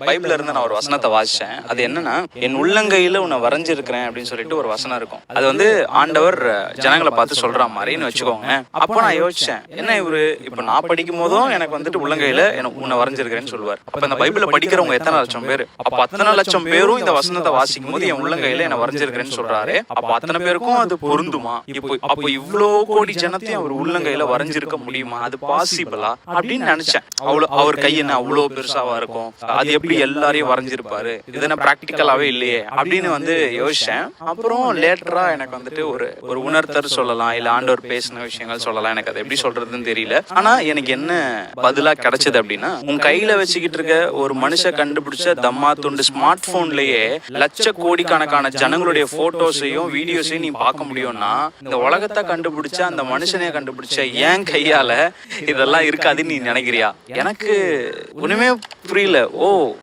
பைபிள்ல இருந்து நான் ஒரு வசனத்தை வாசிச்சேன். அது என்னன்னா என் உள்ளங்கையில உன்னை வரைஞ்சிருக்கிறேன் அப்படின்னு சொல்லிட்டு ஒரு வசனம் இருக்கும். அது வந்து ஆண்டவர் ஜனங்களை பார்த்து சொல்ற மாதிரின்னு வச்சுக்கோங்க. அப்போ நான் யோசிச்சேன் என்ன இவரு? இப்ப நான் படிக்கும் போதும் எனக்கு வந்துட்டு உள்ளங்கையில எனக்கு உன்னை வரைஞ்சிருக்கிறேன்னு சொல்லுவார். அப்ப இந்த பைபிள படிக்கிறவங்க எத்தனை லட்சம் பேர்? அப்ப அத்தனை லட்சம் பேரும் இந்த வசனத்தை வாசிக்கும் போது என் உள்ளங்கையில என்ன வரைஞ்சிருக்கிறேன்னு சொல்றாரு. அப்ப அத்தனை பேருக்கும் அது பொருந்துமா? இப்போ அப்போ இவ்வளோ கோடி ஜனத்தையும் அவர் உள்ளங்கையில வரைஞ்சிருக்க முடியுமா? அது பாசிபிளா அப்படின்னு நினைச்சேன். அவ்வளவு அவர் கை என்ன அவ்வளவு பெருசாவா இருக்கும்? அது எப்படி எல்லாரையும் வரைஞ்சிருப்பாரு. இது என்ன ப்ராக்டிக்கலாவே இல்லையே அப்படின்னு வந்து யோசிச்சேன். அப்புறம் லேட்டரா எனக்கு வந்துட்டு ஒரு ஒரு உணர்த்தர் சொல்லலாம். இல்ல ஆண்டவர் பேசின விஷயங்கள் சொல்லலாம். எனக்கு அது எப்படி சொல்றதுன்னு தெரியல. ஆனா எனக்கு என்ன பதிலா கிடைச்சது அப்படின்னா உன் கையில வச்சுக்கிட்டு இருக்க ஒரு மனுஷன் கண்டுபிடிச்ச தம்மா துண்டு ஸ்மார்ட் போன்லயே லட்ச கோடிக்கணக்கான ஜனங்களுடைய போட்டோஸையும் வீடியோஸையும் நீ பார்க்க முடியும்னா இந்த உலகத்தை கண்டுபிடிச்ச அந்த மனுஷனைய கண்டுபிடிச்ச ஏன் கையால இதெல்லாம் இருக்காதுன்னு நீ நினைக்கிறியா எனக்கு ஒண்ணுமே புரியல. ஓ.